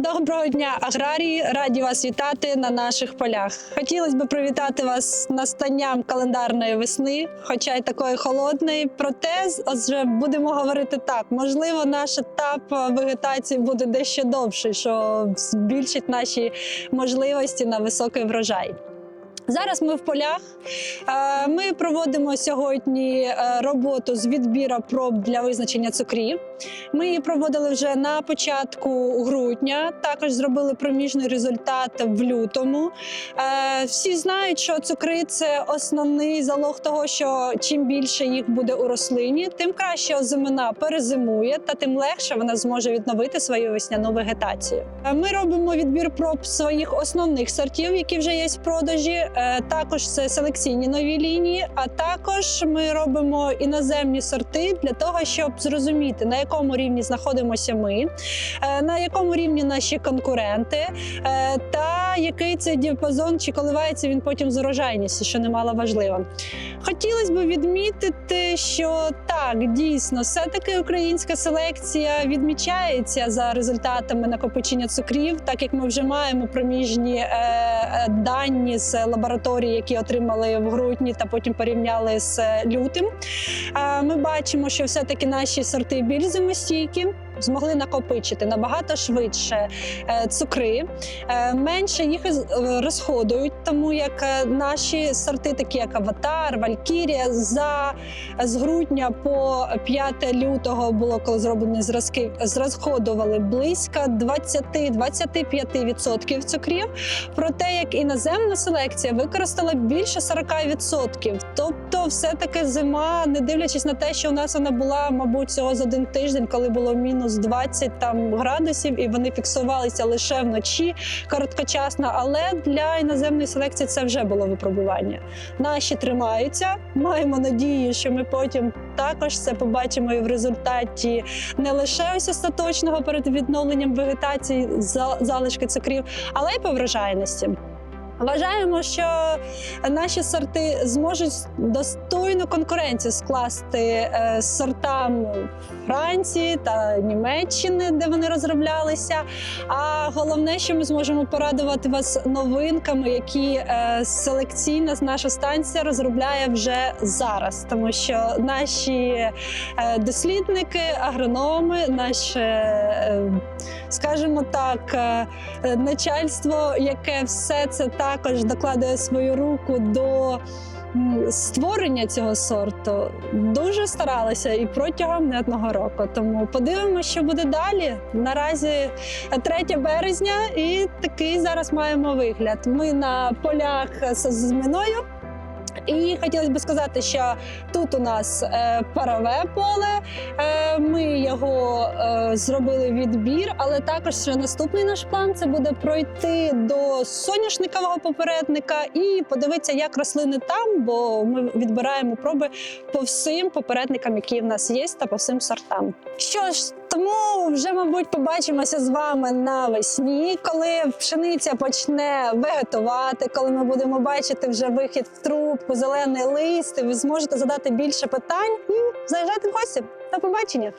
Доброго дня, аграрії! Раді вас вітати на наших полях. Хотілося б привітати вас з настанням календарної весни, хоча й такої холодної. Проте отже, будемо говорити так: можливо, наш етап вегетації буде дещо довший, що збільшить наші можливості на високий врожай. Зараз ми в полях. Е, Ми проводимо сьогодні е, роботу з відбіру проб для визначення цукрів. Ми її проводили вже на початку грудня. Також зробили проміжний результат в лютому. Е, Всі знають, що цукри це основний залог того, що чим більше їх буде у рослині, тим краще озимина перезимує, та тим легше вона зможе відновити свою весняну вегетацію. Ми робимо відбір проб своїх основних сортів, які вже є в продажі. Е, Також селекційні нові лінії, а також ми робимо іноземні сорти для того, щоб зрозуміти на якому рівні знаходимося ми, е, на якому рівні наші конкуренти, е, та який це діапазон, чи коливається він потім з урожайністю, що немало важливо. Хотілося б відмітити, що так дійсно все-таки українська селекція відмічається за результатами накопичення цукрів, так як ми вже маємо проміжні дані з лабораторії, які отримали в грудні та потім порівняли з е, лютим. Ми бачимо, що все-таки наші сорти більш зимостійкі. Змогли накопичити набагато швидше е, цукри, е, менше їх роз- розходують, тому як е, наші сорти, такі як Аватар, Валькірія, за з грудня по 5 лютого було коли зроблені зразки, зрозходували близько 20-25% цукрів. Проте як іноземна селекція використала більше 40%. Тобто, все-таки зима, не дивлячись на те, що у нас вона була, мабуть, всього за один тиждень, коли було мінус 20 там градусів, і вони фіксувалися лише вночі короткочасно. Але для іноземної селекції це вже було випробування. Наші тримаються. Маємо надію, що ми потім також це побачимо і в результаті не лише ось остаточного перед відновленням вегетації за- залишки цукрів, але й по врожайності. Вважаємо, що наші сорти зможуть достойну конкуренцію скласти е, з сортам Франції та Німеччини, де вони розроблялися. А головне, що ми зможемо порадувати вас новинками, які е, селекційна наша станція розробляє вже зараз, тому що наші е, дослідники, агрономи, наше, е, скажімо так, е, е, начальство, яке все це також докладає свою руку до. Створення цього сорту дуже старалися і протягом не одного року. Тому подивимося, що буде далі. Наразі 3 березня, і такий зараз маємо вигляд. Ми на полях з зміною. І хотілося б сказати, що тут у нас е, парове поле. Е, зробили відбір, але також ще наступний наш план це буде пройти до соняшникового попередника і подивитися, як рослини там, бо ми відбираємо проби по всім попередникам, які в нас є, та по всім сортам. Що ж, тому вже, мабуть, побачимося з вами навесні, коли пшениця почне вегетувати, коли ми будемо бачити вже вихід в трубку, зелений лист, і ви зможете задати більше питань і заїжджати в гості. До побачення!